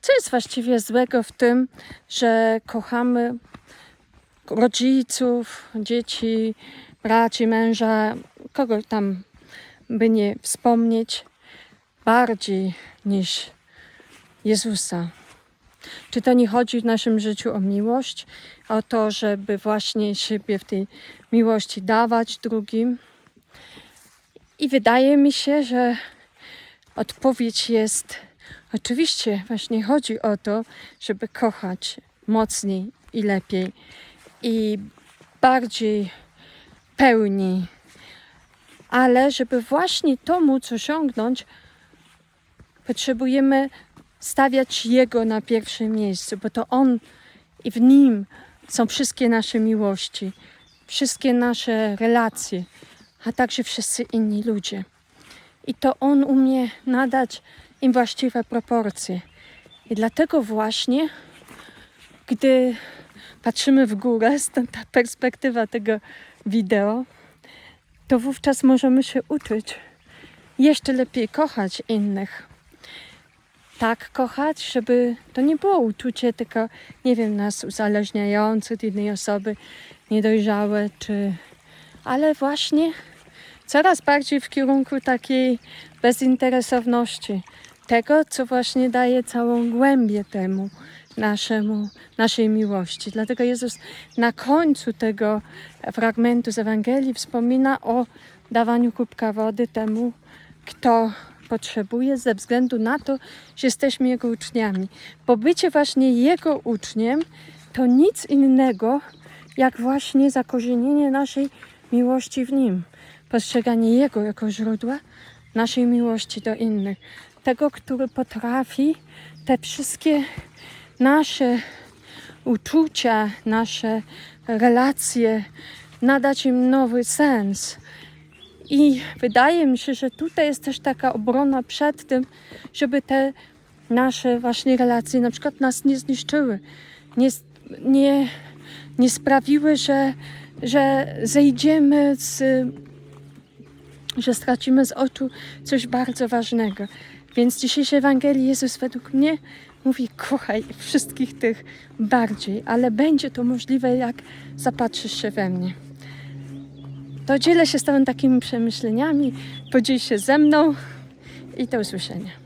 Co jest właściwie złego w tym, że kochamy rodziców, dzieci, braci, męża, kogo tam by nie wspomnieć, bardziej niż Jezusa? Czy to nie chodzi w naszym życiu o miłość, o to, żeby właśnie siebie w tej miłości dawać drugim? I wydaje mi się, że odpowiedź jest oczywiście właśnie chodzi o to, żeby kochać mocniej i lepiej i bardziej pełni. Ale żeby właśnie to móc osiągnąć, potrzebujemy stawiać Jego na pierwszym miejscu, bo to On i w Nim są wszystkie nasze miłości, wszystkie nasze relacje, a także wszyscy inni ludzie. I to On umie nadać im właściwe proporcje. I dlatego właśnie, gdy patrzymy w górę, stąd ta perspektywa tego wideo, to wówczas możemy się uczyć jeszcze lepiej kochać innych. Tak kochać, żeby to nie było uczucie tylko, nie wiem, nas uzależniające od innej osoby, niedojrzałe, czy... ale właśnie coraz bardziej w kierunku takiej bezinteresowności, tego, co właśnie daje całą głębię temu naszemu, naszej miłości. Dlatego Jezus na końcu tego fragmentu z Ewangelii wspomina o dawaniu kubka wody temu, kto potrzebuje, ze względu na to, że jesteśmy Jego uczniami. Bo bycie właśnie Jego uczniem to nic innego, jak właśnie zakorzenienie naszej miłości w Nim. Postrzeganie Jego jako źródła naszej miłości do innych. Tego, który potrafi te wszystkie nasze uczucia, nasze relacje nadać im nowy sens. I wydaje mi się, że tutaj jest też taka obrona przed tym, żeby te nasze właśnie relacje na przykład nas nie zniszczyły, nie, nie, nie sprawiły, że, że zejdziemy z, że stracimy z oczu coś bardzo ważnego. Więc w dzisiejszej Ewangelii Jezus według mnie mówi: kochaj wszystkich tych bardziej, ale będzie to możliwe, jak zapatrzysz się we mnie. To dzielę się z Tobą takimi przemyśleniami, podziel się ze mną i do usłyszenia.